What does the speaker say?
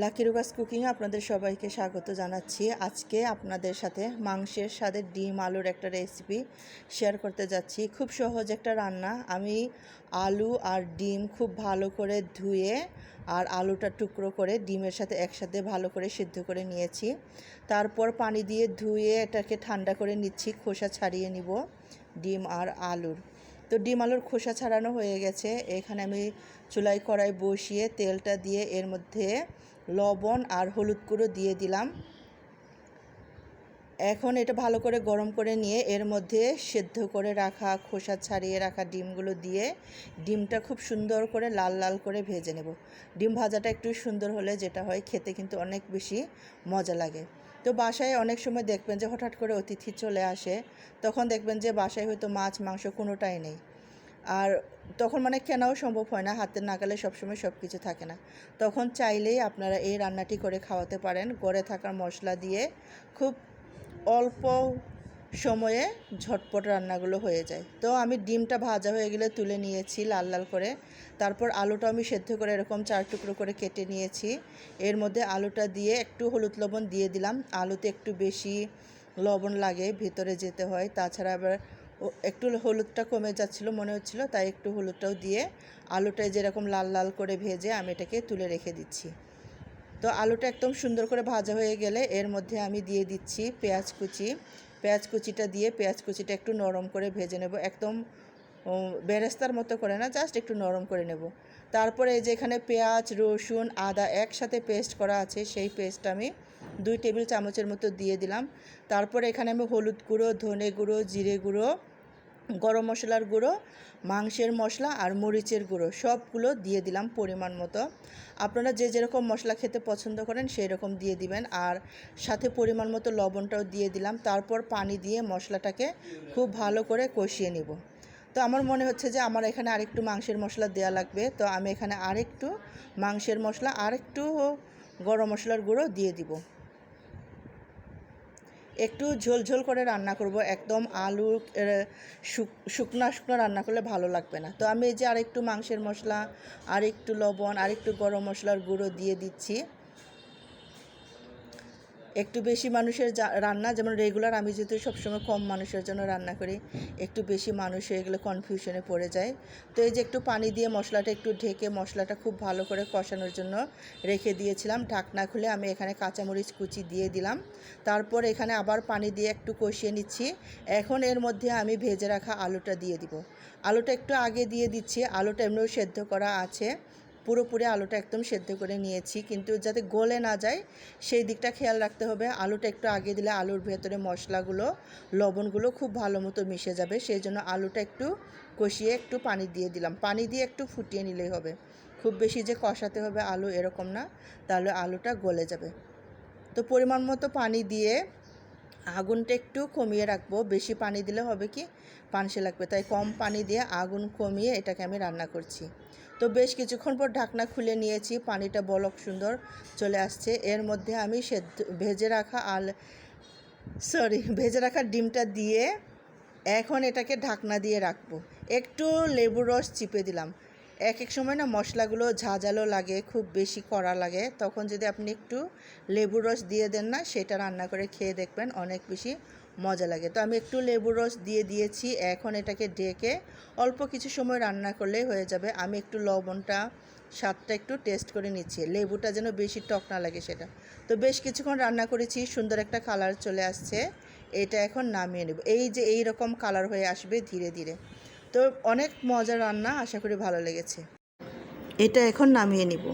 Lucky রুগাস কুকিংয়ে আপনাদের সবাইকে স্বাগত জানাচ্ছি। আজকে আপনাদের সাথে মাংসের সাথে ডিম আলুর একটা রেসিপি শেয়ার করতে যাচ্ছি। খুব সহজ একটা রান্না। আমি আলু আর ডিম খুব ভালো করে ধুয়ে আর আলুটা টুকরো করে ডিমের সাথে একসাথে ভালো করে সিদ্ধ করে নিয়েছি। তারপর পানি দিয়ে ধুয়ে এটাকে ঠান্ডা করে নিচ্ছি। খোসা ছাড়িয়ে নিব ডিম আর আলুর। তো ডিম আলুর খোসা ছাড়ানো হয়ে গেছে। এখানে আমি চুলাই কড়াই বসিয়ে তেলটা দিয়ে এর মধ্যে লবণ আর হলুদ গুঁড়ো দিয়ে দিলাম। এখন এটা ভালো করে গরম করে নিয়ে এর মধ্যে সেদ্ধ করে রাখা, খোসা ছাড়িয়ে রাখা ডিমগুলো দিয়ে ডিমটা খুব সুন্দর করে লাল লাল করে ভেজে নেব। ডিম ভাজাটা একটু সুন্দর হলে যেটা হয় খেতে কিন্তু অনেক বেশি মজা লাগে। তো বাসায় অনেক সময় দেখবেন যে হঠাৎ করে অতিথি চলে আসে, তখন দেখবেন যে বাসায় হয়তো মাছ, মাংস কোনোটাই নেই। আর তখন মানে কেনাও সম্ভব হয় না, হাতের নাগালে সবসময় সব কিছু থাকে না। তখন চাইলেই আপনারা এই রান্নাটি করে খাওয়াতে পারেন। গড়ে থাকার মশলা দিয়ে খুব অল্প সময়ে ঝটপট রান্নাগুলো হয়ে যায়। তো আমি ডিমটা ভাজা হয়ে গেলে তুলে নিয়েছি লাল লাল করে। তারপর আলুটা আমি সেদ্ধ করে এরকম চার টুকরো করে কেটে নিয়েছি। এর মধ্যে আলুটা দিয়ে একটু হলুদ লবণ দিয়ে দিলাম। আলুতে একটু বেশি লবণ লাগে, ভিতরে যেতে হয়। তাছাড়া আবার একটু হলুদটা কমে যাচ্ছিল, মনে হচ্ছিল, তাই একটু হলুদটাও দিয়ে আলুটা যেরকম লাল লাল করে ভেজে আমি এটাকে তুলে রেখে দিচ্ছি। তো আলুটা একদম সুন্দর করে ভাজা হয়ে গেলে এর মধ্যে আমি দিয়ে দিচ্ছি পেঁয়াজ কুচি। পেঁয়াজ কুচিটা দিয়ে পেঁয়াজ কুচিটা একটু নরম করে ভেজে নেব, একদম বেরেস্তার মতো করে না, জাস্ট একটু নরম করে নেব। তারপরে এই যে এখানে পেঁয়াজ, রসুন, আদা একসাথে পেস্ট করা আছে, সেই পেস্ট আমি দুই টেবিল চামচের মতো দিয়ে দিলাম। তারপরে এখানে আমি হলুদ গুঁড়ো, ধনে গুঁড়ো, জিরে গুঁড়ো গরম মশলার গুঁড়ো, মাংসের মশলা আর মরিচের গুঁড়ো সবগুলো দিয়ে দিলাম পরিমাণ মতো। আপনারা যে যেরকম মশলা খেতে পছন্দ করেন সেই রকম দিয়ে দিবেন। আর সাথে পরিমাণ মতো লবণটাও দিয়ে দিলাম। তারপর পানি দিয়ে মশলাটাকে খুব ভালো করে কষিয়ে নিব। তো আমার মনে হচ্ছে যে আমার এখানে আরেকটু মাংসের মশলা দেওয়া লাগবে। তো আমি এখানে আরেকটু মাংসের মশলা, আরেকটু গরম মশলার গুঁড়ো দিয়ে দিব। একটু ঝোল ঝোল করে রান্না করব। একদম আলু শুকনা শুকনো রান্না করলে ভালো লাগবে না। তো আমি এই যে আরেকটু মাংসের মশলা আর একটু লবণ আর একটু গরম মশলার গুঁড়ো দিয়ে দিচ্ছি। একটু বেশি মানুষের রান্না, যেমন রেগুলার আমি যেহেতু সবসময় কম মানুষের জন্য রান্না করি, একটু বেশি মানুষ হয়ে গেলে কনফিউশনে পড়ে যায়। তো এই যে একটু পানি দিয়ে মশলাটা একটু ঢেকে মশলাটা খুব ভালো করে কষানোর জন্য রেখে দিয়েছিলাম। ঢাকনা খুলে আমি এখানে কাঁচামরিচ কুচি দিয়ে দিলাম। তারপর এখানে আবার পানি দিয়ে একটু কষিয়ে নিচ্ছি। এখন এর মধ্যে আমি ভেজে রাখা আলুটা দিয়ে দিব। আলুটা একটু আগে দিয়ে দিচ্ছি। আলুটা এমনিও সেদ্ধ করা আছে। পুরোপুরি আলুটা একদম সেদ্ধ করে নিয়েছি। কিন্তু যাতে গলে না যায়, সেই দিকটা খেয়াল রাখতে হবে। আলুটা একটু আগে দিলে আলুর ভেতরে মশলাগুলো, লবণগুলো খুব ভালো মতো মিশে যাবে। সেই জন্য আলুটা একটু কষিয়ে একটু পানি দিয়ে দিলাম। পানি দিয়ে একটু ফুটিয়ে নিলেই হবে। খুব বেশি যে কষাতে হবে আলু এরকম না। তাহলে আলুটা গলে যাবে। তো পরিমাণ মতো পানি দিয়ে আগুনটা একটু কমিয়ে রাখব। বেশি পানি দিলে হবে কি? পানসে লাগবে। তাই কম পানি দিয়ে আগুন কমিয়ে এটাকে আমি রান্না করছি। তো বেশ কিছুক্ষণ পর ঢাকনা খুলে নিয়েছি। পানিটা বলক সুন্দর চলে আসছে। এর মধ্যে আমি সেদ্ধ, ভেজে রাখা আল, সরি, ভেজে রাখা ডিমটা দিয়ে এখন এটাকে ঢাকনা দিয়ে রাখব। একটু লেবুর রস চিপে দিলাম। এক এক সময় না মশলাগুলো ঝাঁঝালো লাগে, খুব বেশি কড়া লাগে। তখন যদি আপনি একটু লেবুর রস দিয়ে দেন না, সেটা রান্না করে খেয়ে দেখবেন অনেক বেশি মজা লাগে। তো আমি একটু লেবুর রস দিয়ে দিয়েছি, এখন এটাকে ডেকে অল্প কিছু সময় রান্না করলেই হয়ে যাবে। আমি একটু লবণটা, স্বাদটা একটু টেস্ট করে নিচ্ছি। লেবুটা যেন বেশি টক না লাগে সেটা। তো বেশ কিছুক্ষণ রান্না করেছি, সুন্দর একটা কালার চলে আসছে। এটা এখন নামিয়ে নেব। এই যে এই রকম কালার হয়ে আসবে ধীরে ধীরে। তো অনেক মজার রান্না আশা করি ভালো লেগেছে। এটা এখন নামিয়ে নিব।